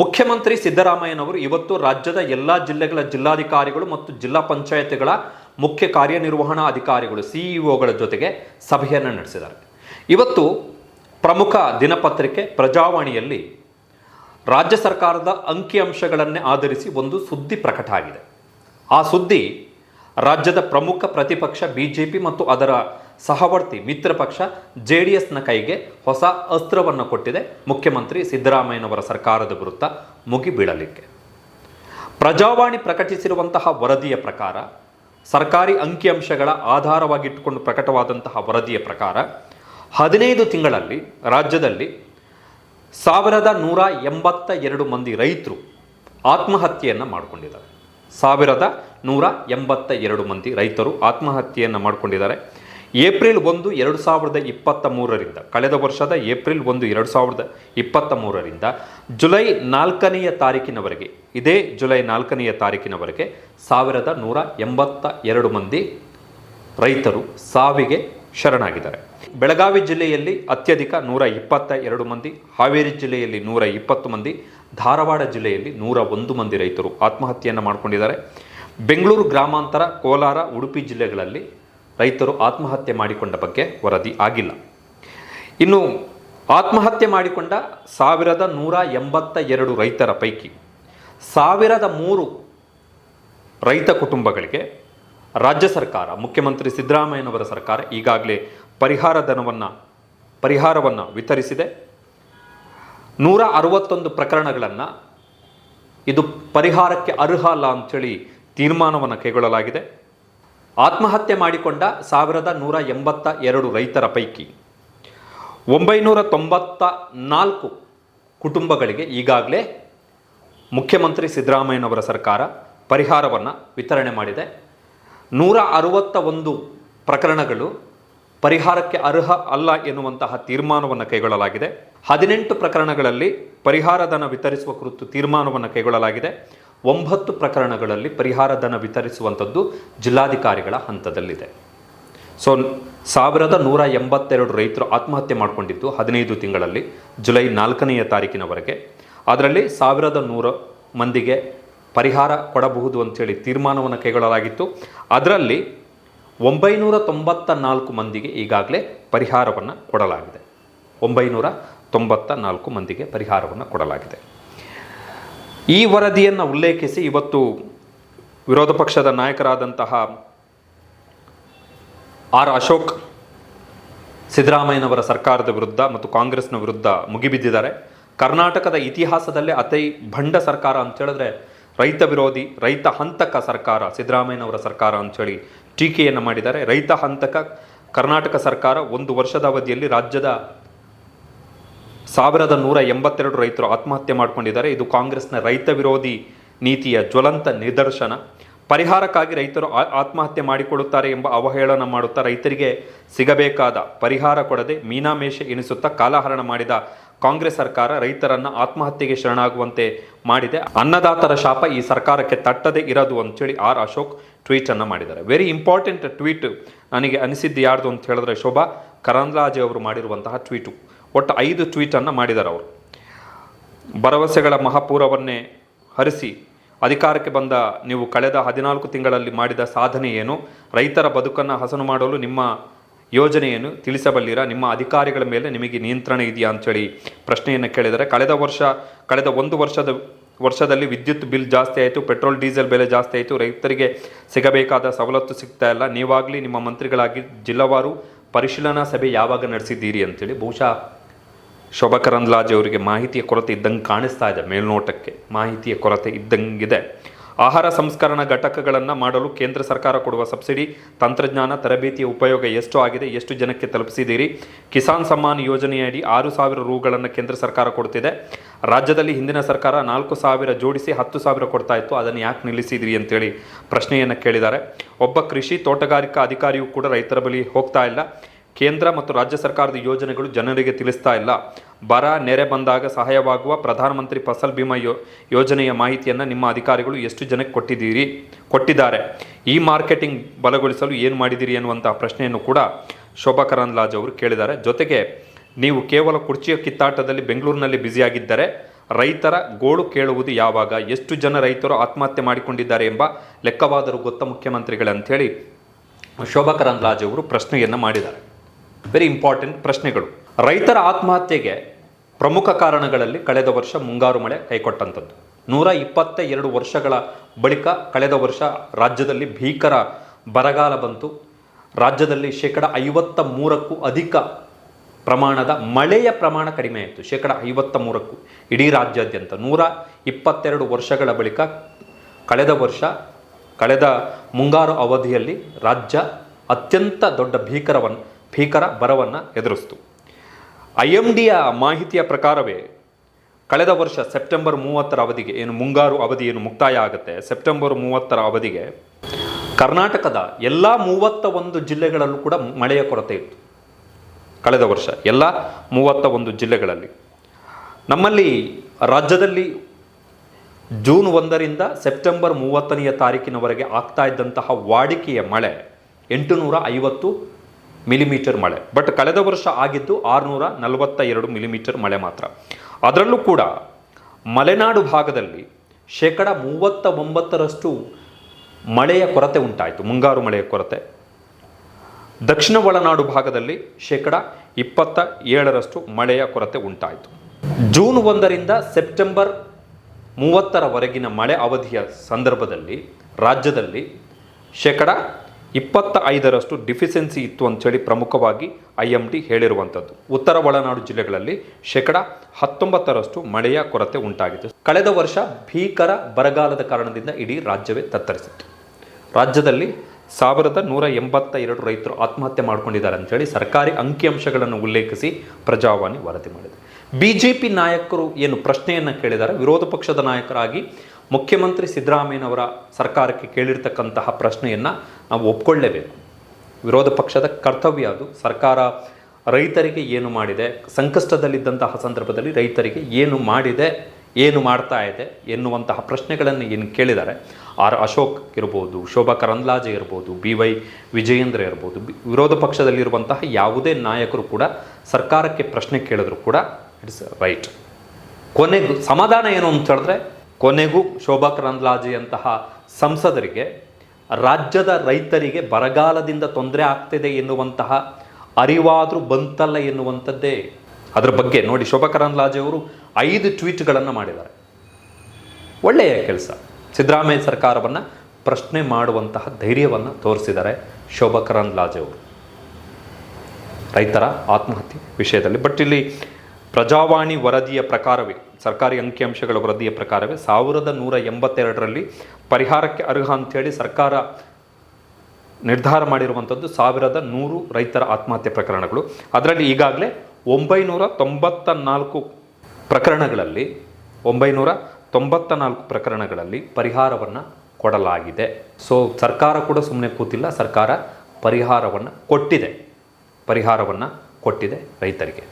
ಮುಖ್ಯಮಂತ್ರಿ ಸಿದ್ದರಾಮಯ್ಯನವರು ಇವತ್ತು ರಾಜ್ಯದ ಎಲ್ಲ ಜಿಲ್ಲೆಗಳ ಜಿಲ್ಲಾಧಿಕಾರಿಗಳು ಮತ್ತು ಜಿಲ್ಲಾ ಪಂಚಾಯತ್ಗಳ ಮುಖ್ಯ ಕಾರ್ಯನಿರ್ವಹಣಾ ಅಧಿಕಾರಿಗಳು ಸಿಇಒಗಳ ಜೊತೆಗೆ ಸಭೆಯನ್ನು ನಡೆಸಿದ್ದಾರೆ. ಇವತ್ತು ಪ್ರಮುಖ ದಿನಪತ್ರಿಕೆ ಪ್ರಜಾವಾಣಿಯಲ್ಲಿ ರಾಜ್ಯ ಸರ್ಕಾರದ ಅಂಕಿಅಂಶಗಳನ್ನೇ ಆಧರಿಸಿ ಒಂದು ಸುದ್ದಿ ಪ್ರಕಟ ಆಗಿದೆ. ಆ ಸುದ್ದಿ ರಾಜ್ಯದ ಪ್ರಮುಖ ಪ್ರತಿಪಕ್ಷ ಬಿಜೆಪಿ ಮತ್ತು ಅದರ ಸಹವರ್ತಿ ಮಿತ್ರ ಪಕ್ಷ ಜೆ ಡಿ ಎಸ್ನ ಕೈಗೆ ಹೊಸ ಅಸ್ತ್ರವನ್ನು ಕೊಟ್ಟಿದೆ. ಮುಖ್ಯಮಂತ್ರಿ ಸಿದ್ದರಾಮಯ್ಯನವರ ಸರ್ಕಾರದ ವಿರುದ್ಧ ಮುಗಿಬೀಳಲಿಕ್ಕೆ. ಪ್ರಜಾವಾಣಿ ಪ್ರಕಟಿಸಿರುವಂತಹ ವರದಿಯ ಪ್ರಕಾರ, ಸರ್ಕಾರಿ ಅಂಕಿಅಂಶಗಳ ಆಧಾರವಾಗಿಟ್ಟುಕೊಂಡು ಪ್ರಕಟವಾದಂತಹ ವರದಿಯ ಪ್ರಕಾರ, ಹದಿನೈದು ತಿಂಗಳಲ್ಲಿ ರಾಜ್ಯದಲ್ಲಿ ಸಾವಿರದ ನೂರ ಎಂಬತ್ತ ಎರಡು ಮಂದಿ ರೈತರು ಆತ್ಮಹತ್ಯೆಯನ್ನು ಮಾಡಿಕೊಂಡಿದ್ದಾರೆ. ಸಾವಿರದ ನೂರ ಎಂಬತ್ತ ಎರಡು ಮಂದಿ ರೈತರು ಆತ್ಮಹತ್ಯೆಯನ್ನು ಮಾಡಿಕೊಂಡಿದ್ದಾರೆ. ಏಪ್ರಿಲ್ ಒಂದು, ಎರಡು ಸಾವಿರದ ಇಪ್ಪತ್ತ ಮೂರರಿಂದ, ಕಳೆದ ವರ್ಷದ ಏಪ್ರಿಲ್ ಒಂದು, ಎರಡು ಸಾವಿರದ ಇಪ್ಪತ್ತ ಮೂರರಿಂದ ಜುಲೈ ನಾಲ್ಕನೆಯ ತಾರೀಕಿನವರೆಗೆ, ಇದೇ ಜುಲೈ ನಾಲ್ಕನೆಯ ತಾರೀಕಿನವರೆಗೆ ಸಾವಿರದ ನೂರ ಎಂಬತ್ತ ಎರಡು ಮಂದಿ ರೈತರು ಸಾವಿಗೆ ಶರಣಾಗಿದ್ದಾರೆ. ಬೆಳಗಾವಿ ಜಿಲ್ಲೆಯಲ್ಲಿ ಅತ್ಯಧಿಕ ನೂರ ಇಪ್ಪತ್ತ ಎರಡು ಮಂದಿ, ಹಾವೇರಿ ಜಿಲ್ಲೆಯಲ್ಲಿ ನೂರ ಇಪ್ಪತ್ತು ಮಂದಿ, ಧಾರವಾಡ ಜಿಲ್ಲೆಯಲ್ಲಿ ನೂರ ಒಂದು ಮಂದಿ ರೈತರು ಆತ್ಮಹತ್ಯೆಯನ್ನು ಮಾಡಿಕೊಂಡಿದ್ದಾರೆ. ಬೆಂಗಳೂರು ಗ್ರಾಮಾಂತರ, ಕೋಲಾರ, ಉಡುಪಿ ಜಿಲ್ಲೆಗಳಲ್ಲಿ ರೈತರು ಆತ್ಮಹತ್ಯೆ ಮಾಡಿಕೊಂಡ ಬಗ್ಗೆ ವರದಿ ಆಗಿಲ್ಲ. ಇನ್ನು ಆತ್ಮಹತ್ಯೆ ಮಾಡಿಕೊಂಡ ಸಾವಿರದ ನೂರ ಎಂಬತ್ತ ಎರಡು ರೈತರ ಪೈಕಿ ಸಾವಿರದ ಮೂರು ರೈತ ಕುಟುಂಬಗಳಿಗೆ ರಾಜ್ಯ ಸರ್ಕಾರ, ಮುಖ್ಯಮಂತ್ರಿ ಸಿದ್ದರಾಮಯ್ಯನವರ ಸರ್ಕಾರ ಈಗಾಗಲೇ ಪರಿಹಾರ ಧನವನ್ನು, ಪರಿಹಾರವನ್ನು ವಿತರಿಸಿದೆ. ನೂರ ಅರವತ್ತೊಂದು ಪ್ರಕರಣಗಳನ್ನು ಇದು ಪರಿಹಾರಕ್ಕೆ ಅರ್ಹ ಅಲ್ಲ ಅಂಥೇಳಿ ತೀರ್ಮಾನವನ್ನು ಕೈಗೊಳ್ಳಲಾಗಿದೆ. ಆತ್ಮಹತ್ಯೆ ಮಾಡಿಕೊಂಡ ಸಾವಿರದ ನೂರ ಎಂಬತ್ತ ಎರಡು ರೈತರ ಪೈಕಿ ಒಂಬೈನೂರ ತೊಂಬತ್ತ ನಾಲ್ಕು ಕುಟುಂಬಗಳಿಗೆ ಈಗಾಗಲೇ ಮುಖ್ಯಮಂತ್ರಿ ಸಿದ್ದರಾಮಯ್ಯನವರ ಸರ್ಕಾರ ಪರಿಹಾರವನ್ನು ವಿತರಣೆ ಮಾಡಿದೆ. ನೂರ ಅರವತ್ತ ಒಂದು ಪ್ರಕರಣಗಳು ಪರಿಹಾರಕ್ಕೆ ಅರ್ಹ ಅಲ್ಲ ಎನ್ನುವಂತಹ ತೀರ್ಮಾನವನ್ನು ಕೈಗೊಳ್ಳಲಾಗಿದೆ. ಹದಿನೆಂಟು ಪ್ರಕರಣಗಳಲ್ಲಿ ಪರಿಹಾರ ಧನ ವಿತರಿಸುವ ಕುರಿತು ತೀರ್ಮಾನವನ್ನು ಕೈಗೊಳ್ಳಲಾಗಿದೆ. ಒಂಬತ್ತು ಪ್ರಕರಣಗಳಲ್ಲಿ ಪರಿಹಾರ ಧನ ವಿತರಿಸುವಂಥದ್ದು ಜಿಲ್ಲಾಧಿಕಾರಿಗಳ ಹಂತದಲ್ಲಿದೆ. ಸೊ, ಸಾವಿರದ ನೂರ ಎಂಬತ್ತೆರಡು ರೈತರು ಆತ್ಮಹತ್ಯೆ ಮಾಡಿಕೊಂಡಿದ್ದು ಹದಿನೈದು ತಿಂಗಳಲ್ಲಿ ಜುಲೈ ನಾಲ್ಕನೆಯ ತಾರೀಕಿನವರೆಗೆ. ಅದರಲ್ಲಿ ಸಾವಿರದ ನೂರ ಮಂದಿಗೆ ಪರಿಹಾರ ಕೊಡಬಹುದು ಅಂಥೇಳಿ ತೀರ್ಮಾನವನ್ನು ಕೈಗೊಳ್ಳಲಾಗಿತ್ತು. ಅದರಲ್ಲಿ ಒಂಬೈನೂರ ತೊಂಬತ್ತ ನಾಲ್ಕು ಮಂದಿಗೆ ಈಗಾಗಲೇ ಪರಿಹಾರವನ್ನು ಕೊಡಲಾಗಿದೆ. ಒಂಬೈನೂರ ತೊಂಬತ್ತ ನಾಲ್ಕು ಮಂದಿಗೆ ಪರಿಹಾರವನ್ನು ಕೊಡಲಾಗಿದೆ. ಈ ವರದಿಯನ್ನು ಉಲ್ಲೇಖಿಸಿ ಇವತ್ತು ವಿರೋಧ ಪಕ್ಷದ ನಾಯಕರಾದಂತಹ ಆರ್ ಅಶೋಕ್ ಸಿದ್ದರಾಮಯ್ಯನವರ ಸರ್ಕಾರದ ವಿರುದ್ಧ ಮತ್ತು ಕಾಂಗ್ರೆಸ್ನ ವಿರುದ್ಧ ಮುಗಿಬಿದ್ದಿದ್ದಾರೆ. ಕರ್ನಾಟಕದ ಇತಿಹಾಸದಲ್ಲೇ ಅತೈ ಭಂಡ ಸರ್ಕಾರ ಅಂತ ಹೇಳಿದ್ರೆ ರೈತ ವಿರೋಧಿ, ರೈತ ಹಂತಕ ಸರ್ಕಾರ, ಸಿದ್ದರಾಮಯ್ಯನವರ ಸರ್ಕಾರ ಅಂಥೇಳಿ ಟೀಕೆಯನ್ನು ಮಾಡಿದ್ದಾರೆ. ರೈತ ಹಂತಕ ಕರ್ನಾಟಕ ಸರ್ಕಾರ ಒಂದು ವರ್ಷದ ಅವಧಿಯಲ್ಲಿ ರಾಜ್ಯದ ಸಾವಿರದ ನೂರ ಎಂಬತ್ತೆರಡು ರೈತರು ಆತ್ಮಹತ್ಯೆ ಮಾಡಿಕೊಂಡಿದ್ದಾರೆ. ಇದು ಕಾಂಗ್ರೆಸ್ನ ರೈತ ವಿರೋಧಿ ನೀತಿಯ ಜ್ವಲಂತ ನಿದರ್ಶನ. ಪರಿಹಾರಕ್ಕಾಗಿ ರೈತರು ಆತ್ಮಹತ್ಯೆ ಮಾಡಿಕೊಳ್ಳುತ್ತಾರೆ ಎಂಬ ಅವಹೇಳನ ಮಾಡುತ್ತಾ ರೈತರಿಗೆ ಸಿಗಬೇಕಾದ ಪರಿಹಾರ ಕೊಡದೆ ಮೀನಾಮೇಷ ಎನಿಸುತ್ತಾ ಕಾಲಹರಣ ಮಾಡಿದ ಕಾಂಗ್ರೆಸ್ ಸರ್ಕಾರ ರೈತರನ್ನು ಆತ್ಮಹತ್ಯೆಗೆ ಶರಣಾಗುವಂತೆ ಮಾಡಿದೆ. ಅನ್ನದಾತರ ಶಾಪ ಈ ಸರ್ಕಾರಕ್ಕೆ ತಟ್ಟದೆ ಇರದು ಅಂತೇಳಿ ಆರ್ ಅಶೋಕ್ ಟ್ವೀಟನ್ನು ಮಾಡಿದ್ದಾರೆ. ವೆರಿ ಇಂಪಾರ್ಟೆಂಟ್ ಟ್ವೀಟ್ ನನಗೆ ಅನಿಸಿದ್ದು ಯಾರ್ದು ಅಂತ ಹೇಳಿದ್ರೆ ಶೋಭಾ ಕರಂದ್ಲಾಜೆ ಅವರು ಮಾಡಿರುವಂತಹ ಟ್ವೀಟು ಒಟ್ಟು ಐದು ಟ್ವೀಟನ್ನು ಮಾಡಿದ್ದಾರೆ ಅವರು. ಭರವಸೆಗಳ ಮಹಾಪೂರವನ್ನೇ ಹರಿಸಿ ಅಧಿಕಾರಕ್ಕೆ ಬಂದ ನೀವು ಕಳೆದ ಹದಿನಾಲ್ಕು ತಿಂಗಳಲ್ಲಿ ಮಾಡಿದ ಸಾಧನೆ ಏನು? ರೈತರ ಬದುಕನ್ನು ಹಸನು ಮಾಡಲು ನಿಮ್ಮ ಯೋಜನೆಯನ್ನು ತಿಳಿಸಬಲ್ಲೀರಾ? ನಿಮ್ಮ ಅಧಿಕಾರಿಗಳ ಮೇಲೆ ನಿಮಗೆ ನಿಯಂತ್ರಣ ಇದೆಯಾ ಅಂಥೇಳಿ ಪ್ರಶ್ನೆಯನ್ನು ಕೇಳಿದರೆ. ಕಳೆದ ವರ್ಷ, ಕಳೆದ ಒಂದು ವರ್ಷದ ವರ್ಷದಲ್ಲಿ ವಿದ್ಯುತ್ ಬಿಲ್ ಜಾಸ್ತಿ ಆಯಿತು, ಪೆಟ್ರೋಲ್, ಡೀಸೆಲ್ ಬೆಲೆ ಜಾಸ್ತಿ ಆಯಿತು, ರೈತರಿಗೆ ಸಿಗಬೇಕಾದ ಸವಲತ್ತು ಸಿಗ್ತಾ ಇಲ್ಲ. ನೀವಾಗಲಿ ನಿಮ್ಮ ಮಂತ್ರಿಗಳಾಗಿ ಜಿಲ್ಲಾವಾರು ಪರಿಶೀಲನಾ ಸಭೆ ಯಾವಾಗ ನಡೆಸಿದ್ದೀರಿ ಅಂತೇಳಿ ಬಹುಶಃ ಶೋಭಾ ಕರಂದ್ಲಾಜೆ ಅವರಿಗೆ ಮಾಹಿತಿಯ ಕೊರತೆ ಇದ್ದಂಗೆ ಕಾಣಿಸ್ತಾ ಇದೆ, ಮೇಲ್ನೋಟಕ್ಕೆ ಮಾಹಿತಿಯ ಕೊರತೆ ಇದ್ದಂಗಿದೆ. ಆಹಾರ ಸಂಸ್ಕರಣಾ ಘಟಕಗಳನ್ನು ಮಾಡಲು ಕೇಂದ್ರ ಸರ್ಕಾರ ಕೊಡುವ ಸಬ್ಸಿಡಿ, ತಂತ್ರಜ್ಞಾನ, ತರಬೇತಿಯ ಉಪಯೋಗ ಎಷ್ಟು ಆಗಿದೆ, ಎಷ್ಟು ಜನಕ್ಕೆ ತಲುಪಿಸಿದ್ದೀರಿ? ಕಿಸಾನ್ ಸಮ್ಮಾನ್ ಯೋಜನೆಯಡಿ ಆರು ಸಾವಿರ ರೂಗಳನ್ನು ಕೇಂದ್ರ ಸರ್ಕಾರ ಕೊಡ್ತಿದೆ. ರಾಜ್ಯದಲ್ಲಿ ಹಿಂದಿನ ಸರ್ಕಾರ ನಾಲ್ಕು ಸಾವಿರ ಜೋಡಿಸಿ ಹತ್ತು ಸಾವಿರ ಕೊಡ್ತಾ ಇತ್ತು, ಅದನ್ನು ಯಾಕೆ ನಿಲ್ಲಿಸಿದ್ರಿ ಅಂತೇಳಿ ಪ್ರಶ್ನೆಯನ್ನು ಕೇಳಿದ್ದಾರೆ. ಒಬ್ಬ ಕೃಷಿ ತೋಟಗಾರಿಕಾ ಅಧಿಕಾರಿಯೂ ಕೂಡ ರೈತರ ಬಳಿ ಹೋಗ್ತಾ ಇಲ್ಲ. ಕೇಂದ್ರ ಮತ್ತು ರಾಜ್ಯ ಸರ್ಕಾರದ ಯೋಜನೆಗಳು ಜನರಿಗೆ ತಿಳಿಸ್ತಾ ಇಲ್ಲ. ಬರ, ನೆರೆ ಬಂದಾಗ ಸಹಾಯವಾಗುವ ಪ್ರಧಾನಮಂತ್ರಿ ಫಸಲ್ ಬಿಮಾ ಯೋ, ಯೋಜನೆಯ ಮಾಹಿತಿಯನ್ನು ನಿಮ್ಮ ಅಧಿಕಾರಿಗಳು ಎಷ್ಟು ಜನಕ್ಕೆ ಕೊಟ್ಟಿದ್ದೀರಿ, ಕೊಟ್ಟಿದ್ದಾರೆ? ಈ ಮಾರ್ಕೆಟಿಂಗ್ ಬಲಗೊಳಿಸಲು ಏನು ಮಾಡಿದ್ದೀರಿ ಎನ್ನುವಂಥ ಪ್ರಶ್ನೆಯನ್ನು ಕೂಡ ಶೋಭಾ ಕರಂದ್ಲಾಜ್ ಅವರು ಕೇಳಿದ್ದಾರೆ. ಜೊತೆಗೆ ನೀವು ಕೇವಲ ಕುರ್ಚಿಯ ಕಿತ್ತಾಟದಲ್ಲಿ ಬೆಂಗಳೂರಿನಲ್ಲಿ ಬ್ಯುಸಿಯಾಗಿದ್ದರೆ ರೈತರ ಗೋಳು ಕೇಳುವುದು ಯಾವಾಗ, ಎಷ್ಟು ಜನ ರೈತರು ಆತ್ಮಹತ್ಯೆ ಮಾಡಿಕೊಂಡಿದ್ದಾರೆ ಎಂಬ ಲೆಕ್ಕವಾದರೂ ಗೊತ್ತ ಮುಖ್ಯಮಂತ್ರಿಗಳಂಥೇಳಿ ಶೋಭಾ ಕರಂದ್ಲಾಜೆ ಅವರು ಪ್ರಶ್ನೆಯನ್ನು ಮಾಡಿದ್ದಾರೆ. ವೆರಿ ಇಂಪಾರ್ಟೆಂಟ್ ಪ್ರಶ್ನೆಗಳು. ರೈತರ ಆತ್ಮಹತ್ಯೆಗೆ ಪ್ರಮುಖ ಕಾರಣಗಳಲ್ಲಿ ಕಳೆದ ವರ್ಷ ಮುಂಗಾರು ಮಳೆ ಕೈಕೊಟ್ಟಂಥದ್ದು. ನೂರ ಇಪ್ಪತ್ತ ಎರಡು ವರ್ಷಗಳ ಬಳಿಕ ಕಳೆದ ವರ್ಷ ರಾಜ್ಯದಲ್ಲಿ ಭೀಕರ ಬರಗಾಲ ಬಂತು. ರಾಜ್ಯದಲ್ಲಿ ಶೇಕಡ ಐವತ್ತ ಮೂರಕ್ಕೂ ಅಧಿಕ ಪ್ರಮಾಣದ ಮಳೆಯ ಪ್ರಮಾಣ ಕಡಿಮೆ ಆಯಿತು. ಶೇಕಡ ಐವತ್ತ ಮೂರಕ್ಕೂ ಇಡೀ ರಾಜ್ಯಾದ್ಯಂತ. ನೂರ ಇಪ್ಪತ್ತೆರಡು ವರ್ಷಗಳ ಬಳಿಕ ಕಳೆದ ವರ್ಷ, ಕಳೆದ ಮುಂಗಾರು ಅವಧಿಯಲ್ಲಿ ರಾಜ್ಯ ಅತ್ಯಂತ ದೊಡ್ಡ ಭೀಕರವನ್ನು ಭೀಕರ ಬರವನ್ನು ಎದುರಿಸ್ತು. ಐ ಎಂ ಡಿಯ ಮಾಹಿತಿಯ ಪ್ರಕಾರವೇ ಕಳೆದ ವರ್ಷ ಸೆಪ್ಟೆಂಬರ್ ಮೂವತ್ತರ ಅವಧಿಗೆ ಏನು ಮುಂಗಾರು ಅವಧಿ ಏನು ಮುಕ್ತಾಯ ಆಗುತ್ತೆ, ಸೆಪ್ಟೆಂಬರ್ ಮೂವತ್ತರ ಅವಧಿಗೆ ಕರ್ನಾಟಕದ ಎಲ್ಲ ಮೂವತ್ತ ಒಂದು ಜಿಲ್ಲೆಗಳಲ್ಲೂ ಕೂಡ ಮಳೆಯ ಕೊರತೆ ಇತ್ತು. ಕಳೆದ ವರ್ಷ ಎಲ್ಲ ಮೂವತ್ತ ಒಂದು ಜಿಲ್ಲೆಗಳಲ್ಲಿ. ನಮ್ಮಲ್ಲಿ ರಾಜ್ಯದಲ್ಲಿ ಜೂನ್ ಒಂದರಿಂದ ಸೆಪ್ಟೆಂಬರ್ ಮೂವತ್ತನೆಯ ತಾರೀಕಿನವರೆಗೆ ಆಗ್ತಾ ಇದ್ದಂತಹ ವಾಡಿಕೆಯ ಮಳೆ ಎಂಟುನೂರ ಐವತ್ತು ಮಿಲಿಮೀಟರ್ ಮಳೆ. ಬಟ್ ಕಳೆದ ವರ್ಷ ಆಗಿದ್ದು ಆರುನೂರ ನಲವತ್ತ ಎರಡು ಮಿಲಿಮೀಟರ್ ಮಳೆ ಮಾತ್ರ. ಅದರಲ್ಲೂ ಕೂಡ ಮಲೆನಾಡು ಭಾಗದಲ್ಲಿ ಶೇಕಡ ಮೂವತ್ತ ಒಂಬತ್ತರಷ್ಟು ಮಳೆಯ ಕೊರತೆ ಉಂಟಾಯಿತು. ಮುಂಗಾರು ಮಳೆಯ ಕೊರತೆ. ದಕ್ಷಿಣ ಒಳನಾಡು ಭಾಗದಲ್ಲಿ ಶೇಕಡ ಇಪ್ಪತ್ತ ಏಳರಷ್ಟು ಮಳೆಯ ಕೊರತೆ ಉಂಟಾಯಿತು. ಜೂನ್ ಒಂದರಿಂದ ಸೆಪ್ಟೆಂಬರ್ ಮೂವತ್ತರವರೆಗಿನ ಮಳೆ ಅವಧಿಯ ಸಂದರ್ಭದಲ್ಲಿ ರಾಜ್ಯದಲ್ಲಿ ಶೇಕಡ ಇಪ್ಪತ್ತ ಐದರಷ್ಟು ಡಿಫಿಷಿಯನ್ಸಿ ಇತ್ತು ಅಂಥೇಳಿ ಪ್ರಮುಖವಾಗಿ ಐ ಎಂ ಡಿ ಹೇಳಿರುವಂಥದ್ದು. ಉತ್ತರ ಒಳನಾಡು ಜಿಲ್ಲೆಗಳಲ್ಲಿ ಶೇಕಡ ಹತ್ತೊಂಬತ್ತರಷ್ಟು ಮಳೆಯ ಕೊರತೆ ಉಂಟಾಗಿತ್ತು. ಕಳೆದ ವರ್ಷ ಭೀಕರ ಬರಗಾಲದ ಕಾರಣದಿಂದ ಇಡೀ ರಾಜ್ಯವೇ ತತ್ತರಿಸಿತ್ತು. ರಾಜ್ಯದಲ್ಲಿ ಸಾವಿರದ ನೂರ ಎಂಬತ್ತ ಎರಡು ರೈತರು ಆತ್ಮಹತ್ಯೆ ಮಾಡಿಕೊಂಡಿದ್ದಾರೆ ಅಂಥೇಳಿ ಸರ್ಕಾರಿ ಅಂಕಿಅಂಶಗಳನ್ನು ಉಲ್ಲೇಖಿಸಿ ಪ್ರಜಾವಾಣಿ ವರದಿ ಮಾಡಿದೆ. ಬಿ ಜೆ ಪಿ ನಾಯಕರು ಏನು ಪ್ರಶ್ನೆಯನ್ನು ಕೇಳಿದ್ದಾರೆ ವಿರೋಧ ಪಕ್ಷದ ನಾಯಕರಾಗಿ ಮುಖ್ಯಮಂತ್ರಿ ಸಿದ್ದರಾಮಯ್ಯನವರ ಸರ್ಕಾರಕ್ಕೆ ಕೇಳಿರ್ತಕ್ಕಂತಹ ಪ್ರಶ್ನೆಯನ್ನು ನಾವು ಒಪ್ಕೊಳ್ಳೇಬೇಕು. ವಿರೋಧ ಪಕ್ಷದ ಕರ್ತವ್ಯ ಅದು. ಸರ್ಕಾರ ರೈತರಿಗೆ ಏನು ಮಾಡಿದೆ, ಸಂಕಷ್ಟದಲ್ಲಿದ್ದಂತಹ ಸಂದರ್ಭದಲ್ಲಿ ರೈತರಿಗೆ ಏನು ಮಾಡಿದೆ, ಏನು ಮಾಡ್ತಾ ಇದೆ ಎನ್ನುವಂತಹ ಪ್ರಶ್ನೆಗಳನ್ನು ಏನು ಕೇಳಿದ್ದಾರೆ. ಆರ್ ಅಶೋಕ್ ಇರ್ಬೋದು, ಶೋಭಾ ಕರಂದ್ಲಾಜೆ ಇರ್ಬೋದು, ಬಿ ವೈ ವಿಜಯೇಂದ್ರ ಇರ್ಬೋದು ವಿರೋಧ ಪಕ್ಷದಲ್ಲಿರುವಂತಹ ಯಾವುದೇ ನಾಯಕರು ಕೂಡ ಸರ್ಕಾರಕ್ಕೆ ಪ್ರಶ್ನೆ ಕೇಳಿದ್ರು ಕೂಡ ಇಟ್ಸ್ ರೈಟ್. ಕೊನೆಗೂ ಸಮಾಧಾನ ಏನು ಅಂತ ಹೇಳಿದ್ರೆ ಕೊನೆಗೂ ಶೋಭಾ ಕರಂದ್ಲಾಜೆಯಂತಹ ಸಂಸದರಿಗೆ, ರಾಜ್ಯದ ರೈತರಿಗೆ ಬರಗಾಲದಿಂದ ತೊಂದರೆ ಆಗ್ತಿದೆ ಎನ್ನುವಂತಹ ಅರಿವಾದರೂ ಬಂತಲ್ಲ ಎನ್ನುವಂಥದ್ದೇ. ಅದರ ಬಗ್ಗೆ ನೋಡಿ ಶೋಭಾ ಕರಂದ್ಲಾಜೆ ಅವರು ಐದು ಟ್ವೀಟ್ಗಳನ್ನು ಮಾಡಿದ್ದಾರೆ. ಒಳ್ಳೆಯ ಕೆಲಸ. ಸಿದ್ದರಾಮಯ್ಯ ಸರ್ಕಾರವನ್ನು ಪ್ರಶ್ನೆ ಮಾಡುವಂತಹ ಧೈರ್ಯವನ್ನು ತೋರಿಸಿದ್ದಾರೆ ಶೋಭಾ ಕರಂದ್ಲಾಜೆ ಅವರು. ರೈತರ ಆತ್ಮಹತ್ಯೆ ವಿಷಯದಲ್ಲಿ. ಬಟ್ ಇಲ್ಲಿ ಪ್ರಜಾವಾಣಿ ವರದಿಯ ಪ್ರಕಾರವೇ, ಸರ್ಕಾರಿ ಅಂಕಿಅಂಶಗಳ ವರದಿಯ ಪ್ರಕಾರವೇ ಸಾವಿರದ ನೂರ ಎಂಬತ್ತೆರಡರಲ್ಲಿ ಪರಿಹಾರಕ್ಕೆ ಅರ್ಹ ಅಂಥೇಳಿ ಸರ್ಕಾರ ನಿರ್ಧಾರ ಮಾಡಿರುವಂಥದ್ದು ಸಾವಿರದ ನೂರು ರೈತರ ಆತ್ಮಹತ್ಯೆ ಪ್ರಕರಣಗಳು. ಅದರಲ್ಲಿ ಈಗಾಗಲೇ ಒಂಬೈನೂರ ತೊಂಬತ್ತ ನಾಲ್ಕು ಪ್ರಕರಣಗಳಲ್ಲಿ, ಒಂಬೈನೂರ ತೊಂಬತ್ತ ನಾಲ್ಕು ಪ್ರಕರಣಗಳಲ್ಲಿ ಪರಿಹಾರವನ್ನು ಕೊಡಲಾಗಿದೆ. ಸೊ ಸರ್ಕಾರ ಕೂಡ ಸುಮ್ಮನೆ ಕೂತಿಲ್ಲ, ಸರ್ಕಾರ ಪರಿಹಾರವನ್ನು ಕೊಟ್ಟಿದೆ. ಪರಿಹಾರವನ್ನು ಕೊಟ್ಟಿದೆ ರೈತರಿಗೆ.